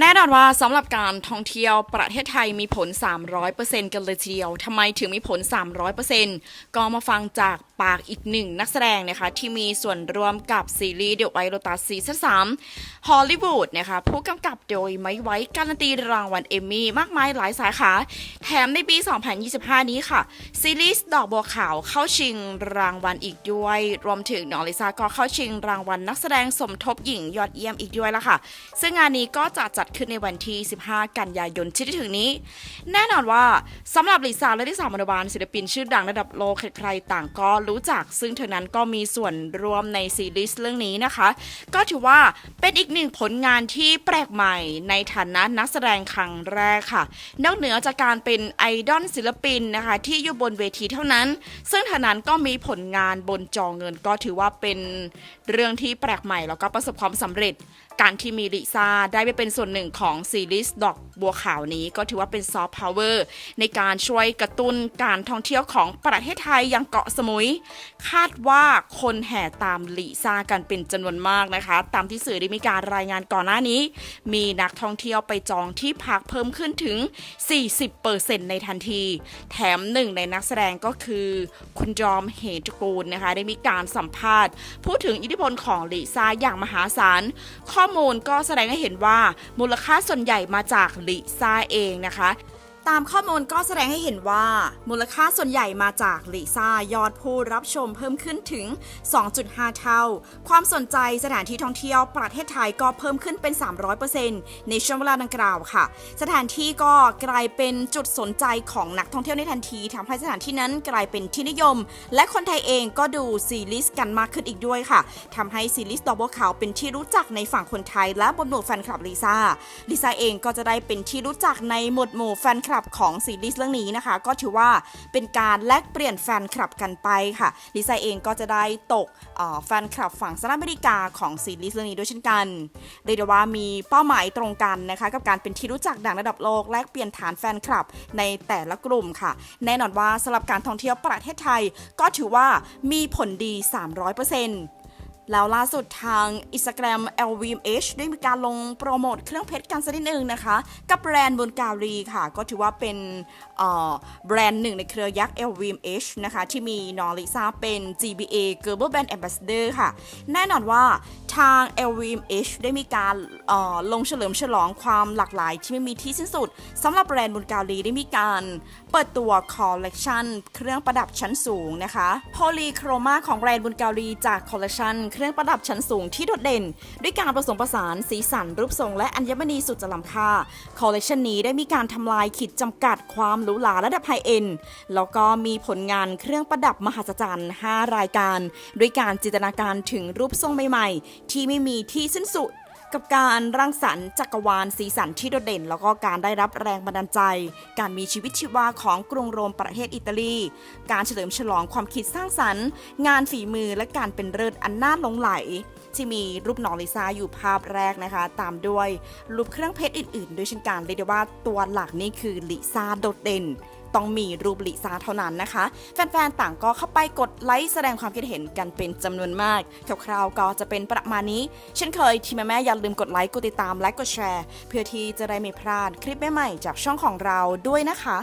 แน่นอนว่าสำหรับการท่องเที่ยวประเทศไทยมีผล 300%กันเลยทีเดียวทำไมถึงมีผล 300%ก็มาฟังจากปากอีกหนึ่งนักแสดงนะคะ ที่มีส่วนร่วมกับซีรีส์เด e ไวโรตัสซีซั่น3ฮอลลีวูดนะคะผู้กำกับโดยไม้ไว้การันตีรางวัลเอมมี่มากมายหลายสาขา แถมในปี 2025 นี้ค่ะ ซีรีส์ดอกบัวขาวเข้าชิงรางวัลอีกด้วย รวมถึงน้องลิซ่าก็เข้าชิงรางวัลนักแสดงสมทบหญิงยอดเยี่ยมอีกด้วยละค่ะ ซึ่งงานนี้ก็จะจัดขึ้นในวันที่ 15 กันยายนที่จะถึงนี้ แน่นอนว่าสำหรับลิซ่าและลิซ่ามโนบาลศิลปินชื่อดังระดับโลกใครๆต่างก็รู้จัก ซึ่งเธอนั้นก็มีส่วนรวมในซีรีส์เรื่องนี้นะคะ ก็ถือว่าเป็นอีกหนึ่งผลงานที่แปลกใหม่ในฐานะนักแสดงครั้งแรกค่ะนอกเหนือจากการเป็นไอดอลศิลปินนะคะที่อยู่บนเวทีเท่านั้น ซึ่งเธอนั้นก็มีผลงานบนจอเงินก็ถือว่าเป็นเรื่องที่แปลกใหม่แล้วก็ประสบความสำเร็จ การที่มีลิซ่าได้ไปเป็นส่วนหนึ่งของซีรีส์ดอกบัวขาวนี้ก็ถือว่าเป็นซอฟต์พาวเวอร์ในการช่วยกระตุ้นการท่องเที่ยวของประเทศไทยย่างเกาะสมุย คาดว่าคนแห่ตามลิซ่ากันเป็นจำนวนมากนะคะ ตามที่สื่อได้มีการรายงานก่อนหน้านี้ มีนักท่องเที่ยวไปจองที่พักเพิ่มขึ้นถึง 40%ในทันที แถมหนึ่งในนักแสดงก็คือ คุณจอมเหตระกูลนะคะ ได้มีการสัมภาษณ์ พูดถึงอิทธิพลของลิซ่าอย่างมหาศาล ข้อมูลก็แสดงให้เห็นว่ามูลค่าส่วนใหญ่มาจากลิซาเองนะคะ ตามข้อมูลก็แสดงให้เห็นว่า มูลค่าส่วนใหญ่มาจากลิซ่ายอดผู้รับชมเพิ่มขึ้นถึง 2.5 เท่า ความสนใจสถานที่ท่องเที่ยวประเทศไทยก็เพิ่มขึ้นเป็น 300%ในช่วงเวลาดังกล่าวค่ะ สถานที่ก็กลายเป็นจุดสนใจของนักท่องเที่ยวในทันทีทำให้สถานที่นั้นกลายเป็นที่นิยม และคนไทยเองก็ดูซีรีส์กันมากขึ้นอีกด้วยค่ะทำให้ซีรีส์ดอกบัวขาวเป็นที่รู้จักในฝั่งคนไทย และบนหมู่แฟนคลับลิซ่าลิซ่าเองก็จะได้เป็นที่รู้จักในหมวดหมู่แฟนคลับของซีรีส์เรื่องนี้นะคะ ก็ถือว่าเป็นการแลกเปลี่ยนแฟนคลับกันไปค่ะลิซ่าเองก็จะได้ตกแฟนคลับฝั่งสหรัฐอเมริกาของซีรีส์เรื่องนี้ด้วยเช่นกันเรียกได้ว่ามีเป้าหมายตรงกันนะคะ กับการเป็นที่รู้จักดังระดับโลกแลกเปลี่ยนฐานแฟนคลับในแต่ละกลุ่มค่ะ แน่นอนว่าสำหรับการท่องเที่ยวประเทศไทย ก็ถือว่ามีผลดี 300% แล้วล่าสุดทาง Instagram LVMH ได้มีการลงโปรโมทเครื่องเพชรกันสักนิดนึงนะคะ กับแบรนด์บุญกาลีค่ะ ก็ถือว่าเป็นแบรนด์หนึ่งในเครือยักษ์ LVMH นะคะ ที่มีนอริซ่าเป็น GBA Global Brand Ambassador ค่ะ แน่นอนว่า ทาง LVMH ได้มีการออลงเฉลิมฉลองความหลากหลายที่ไม่มีที่สิ้นสุดสำหรับแบรนด์บุญกาลีได้มีการเปิดตัวคอลเลกชันเครื่องประดับชั้นสูงนะคะโพลีโครมาของแบรนด์บุญกาลีจากคอลเลกชันเครื่องประดับชั้นสูงที่โดดเด่น ด้วยการผสมผสานสีสันรูปทรงและอัญมณีสุดจะล้ำค่าคอลเลกชันนี้ได้มีการทำลายขีดจำกัดความหรูหราระดับไฮเอ็นแล้วก็มีผลงานเครื่องประดับมหัศจรรย์ 5 รายการ ด้วยการจินตนาการถึงรูปทรงใหม่ๆ ที่ไม่มีที่สิ้นสุด กับการรังสรรค์จักรวาลสีสันที่โดดเด่น แล้วก็การได้รับแรงบันดาลใจ การมีชีวิตชีวาของกรุงโรมประเทศอิตาลี การเฉลิมฉลองความคิดสร้างสรรค์ งานฝีมือและการเป็นเลิศอันน่าหลงไหล ที่มีรูปน้องลิซ่าอยู่ภาพแรกนะคะ ตามด้วยรูปเครื่องเพชรอื่นๆ ด้วยเช่นกันเรียกได้ว่าตัวหลักนี่คือลิซ่าโดดเด่นต้องมีรูปลิซ่าเท่านั้นนะคะ แฟนๆ ต่างก็เข้าไปกดไลค์แสดงความคิดเห็นกันเป็นจำนวนมากคร่าวๆก็จะเป็นประมาณนี้ เช่นเคยทีมแม่ๆอย่าลืมกดไลค์กดติดตามและกดแชร์ เพื่อที่จะได้ไม่พลาดคลิปใหม่ๆจากช่องของเราด้วยนะคะ